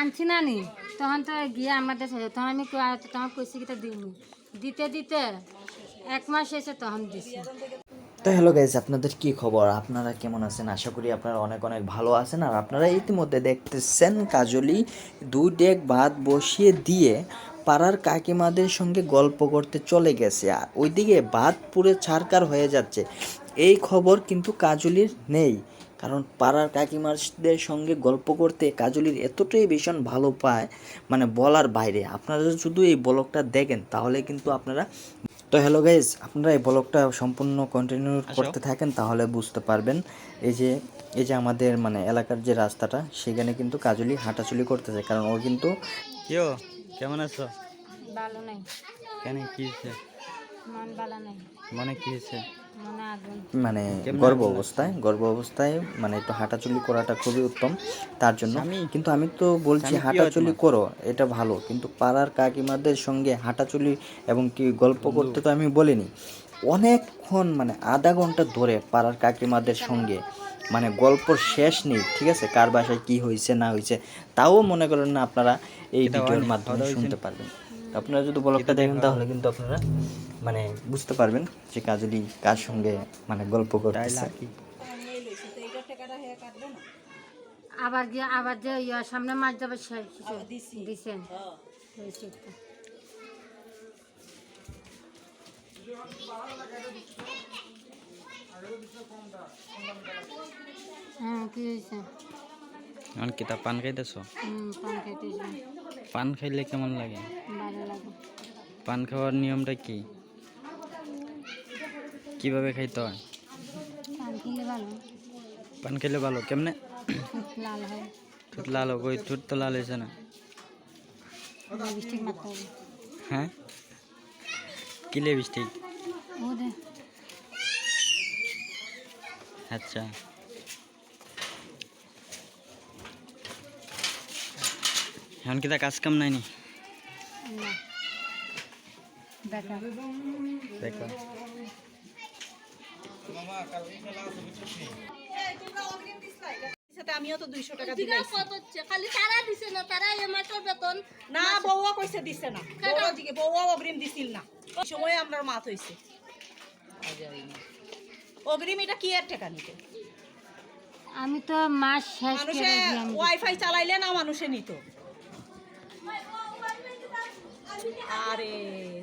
আনছি না নি। তখন তো গিয়ে আমাদের সাথে তখন আমি তখন কইছি কি দিইনি। দিতে দিতে এক মাস এসে তখন দিছি। তো হ্যালো গাইজ আপনাদের কি খবর? আপনারা কেমন আছেন? আশা করি আপনারা অনেক অনেক ভালো আছেন। আর আপনারা ইতিমধ্যে দেখতেছেন কাজলি দুই ডেক ভাত বসিয়ে দিয়ে পাড়ার কাকিমাদের সঙ্গে গল্প করতে চলে গেছে। আর ওইদিকে ভাত পুরে ছারকার হয়ে যাচ্ছে। এই খবর কিন্তু কাজলির নেই। কারণ পাড়ার কাকিমাদের সঙ্গে গল্প করতে কাজলির এতটাই ভীষণ ভালো পায় মানে বলার বাইরে। আপনারা যদি শুধু এই ব্লগটা দেখেন তাহলে কিন্তু আপনারা তো হ্যালো গাইজ আপনারা এই ব্লগটা সম্পূর্ণ কন্টিনিউ করতে থাকেন তাহলে বুঝতে পারবেন। এই যে এই যে আমাদের মানে এলাকার যে রাস্তাটা সেখানে কিন্তু কাজলি হাঁটাচুলি করতেছে কারণ ও কিন্তু কেউ কেমন আছো? ভালো নাই। কেন কি মন মনে কি হয়েছে? মানে গর্ভ অবস্থায় গর্ভ অবস্থায় মানে একটু হাঁটাচুলি করাটা খুবই উত্তম। তার জন্য কিন্তু আমি তো বলছি হাঁটাচুলি করো এটা ভালো। কিন্তু পাড়ার কাকিমাদের সঙ্গে হাঁটাচুলি এবং কি গল্প করতে তো আমি বলিনি। অনেকক্ষণ মানে আধা ঘণ্টা ধরে পাড়ার কাকিমাদের সঙ্গে মানে গল্প শেষ নেই ঠিক আছে? কার বাসায় কি হয়েছে না হয়েছে তাও মনে করেন না আপনারা এই ভিডিওর মাধ্যমে শুনতে পারবেন। আপনারা যদি ব্লগটা দেখেন তাহলে কিন্তু আপনারা মানে বুঝতে পারবেন যে কাজলি কার সঙ্গে মানে গল্প করতেছে। কি? আবার গিয়ে আবার যে ইয়ার সামনে মাছ যাবে দিছেন হ্যাঁ এখন কিতা পান খাইতেছো? পান খাইলে কেমন লাগে। পান খাওয়ার নিয়মটা কি? কীভাবে খাইতে হয়? পান খেলে ভালো। পান খেলে ভালো কেমনে? ঠোঁট লাল হয়। ঠোঁট লাল হোক ওই ঠোঁট তো লাল হয়েছে না। লিপস্টিক মারতে হবে। হ্যাঁ? কি লিপস্টিক ও দে। আচ্ছা। এখন কিতা কাজ কাম নাই নি? না। বেকার। দেখো সাথে আমিও তো দুইশো টাকা খালি তারা দিছে না তারা এই মাসের বেতন। না বউয়া কইছে দিছে না। বউয়া অগ্রিম দিছিল না। সময় আমরা মাত হইছে। অগ্রিম এটা কি টাকা নিতে? আমি তো মাস শেষ মানুষে ওয়াইফাই চালাইলে না মানুষে নিত? আরে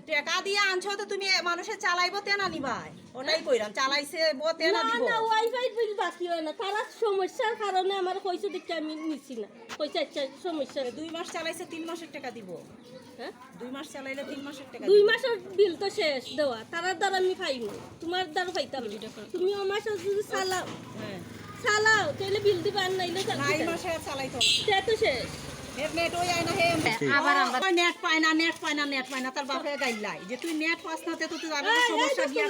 টাকা দিয়ে আনছো তো তুমি মানুষে চালাইবো তেনা নিবাই। ওটাই কইরাম চালাইছে বো তেনা দিব না ওয়াইফাই বিল বাকি হয় না। তারা সমস্যার কারণে আমার কইছে দেখে আমি নিছি না। কইছে আচ্ছা সমস্যা দুই মাস চালাইছে তিন মাসের টাকা দিব। হ্যাঁ? দুই মাস চালাইলে তিন মাসের টাকা দুই। মাসের বিল তো শেষ দেওয়া। তারার দ্বারা আমি পাইব তোমার দ্বারা পাইতাম। তুমি ও মাসে যদি চালাও হ্যাঁ। চালাও তাহলে বিল দিবা নাইলে না মাসে আর চালাইতো তো শেষ। আবার আমরা নেট পায় না নেট পায় না নেট পায় না তার বাপে গাইলাই যে তুই নেট পাস না তে তুই আবার সমস্যা গিয়া।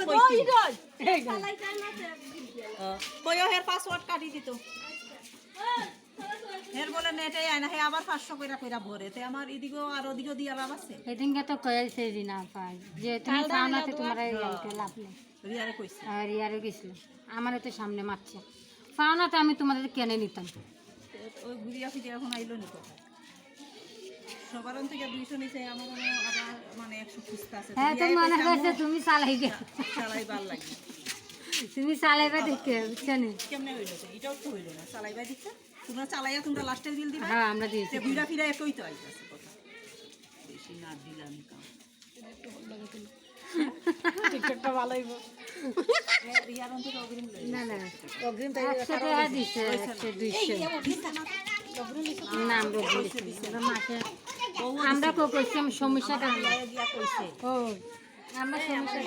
কইও হের পাসওয়ার্ড কাটি দিত। হের বলে নেটে আয় না হে আবার পাঁচশো কইরা কইরা ভরে। তে আমার এদিকেও আর ওদিকেও দিয়া লাভ আছে? সেদিনকে তো পাই যে তুমি চাও না তো তোমার লাভ নেই। রিয়ারে কইছে। আর ইয়ারও গেছিল আমারও তো সামনে মারছে। পাও না তো আমি তোমাদের কেনে নিতাম। ওই ঘুরিয়া ফিরিয়া এখন আইলো নি কথা সবার থেকে দুইশো নিচে আমার আবার মানে একশো খুঁজতে আছে হ্যাঁ তো মনে করছে তুমি চালাই গে চালাই ভালো লাগে তুমি চালাইবে দেখে বুঝছ কেমনে হইল এটাও তো হইল না তোমরা চালাইয়া তোমরা লাস্টের বিল দিবা হ্যাঁ আমরা দিয়েছি ঘুরা ফিরা একই তো আইতাছে কথা বেশি না দিলাম কাম টিকটকটা ভালো হইব রিয়ার অন্তত অগ্রিম লই না না একশো টাকা দিছে একশো দুইশো না আমরা মাসে আমরা কো করছি আমি সমস্যাটা দিয়া কইছে ও আমরা সমস্যা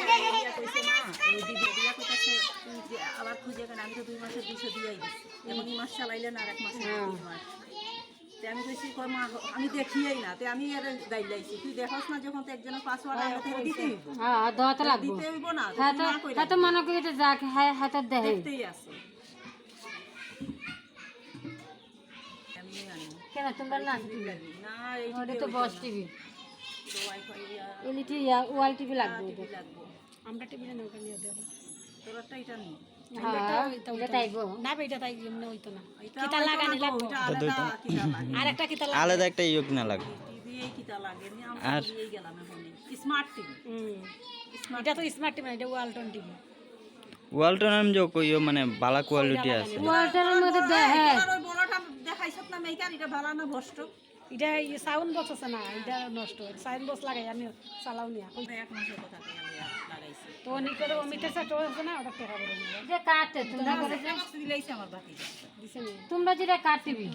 কইছে না দিদি দিয়া যে আবার খুঁজে গেন আমি তো দুই দিয়াই দিছি এবং এই মাস চালাইলে না আর এক মাসে হ্যাঁ। মাস আমি কইছি কয় মা আমি দেখিয়াই না তে আমি এর গাইলাইছি তুই দেখছ না যখন তো একজনের পাসওয়ার্ড আইলো তো দিতে হইব হ্যাঁ দেওয়াতে লাগবো দিতে হইব না হ্যাঁ তো হ্যাঁ তো মনে করি যাক হ্যাঁ হাতে দেহে দেখতেই আছে। কেন? তোমরা না না এই ওটা তো boss TV wifi LED wall TV লাগবে ওটা লাগবো। আমরা টিভি না ওখানে নিয়ে দেবো। তোরটা এটা নেই হ্যাঁ এটা তাইব। না এটা তাই এমনি হইতো না। এটা কিতা হয়তো লাগানি না গো, লাগবো এটা আলাদা কিতা লাগে। আর একটা কিতা আলাদা একটা ইয়োগ না লাগে দিয়েই কিতা লাগে নি আমরা আর- দিয়েই গেলাম এখন স্মার্ট টিভি। হুম। এটা তো স্মার্ট টিভি এটা ওয়ালটন টিভি। ওয়ালটন আমি যে কইও মানে বালা কোয়ালিটি আছে। ওয়াটারের মধ্যে দেখে ওই না এটা ভালো না ভষ্ট। এটা সাউন্ড বক্স আছে না এটা নষ্ট। সাউন্ড বক্স লাগাই আমি চালাও নিয়া। এক মাসের কথা লাগাইছি। তো নিকট অমিতের সাথে আছে না ওটা টেকা করে নিয়ে। যে কাটে তোমরা দিলাইছে আমার বাকি দিছে তোমরা যেটা কাটবি।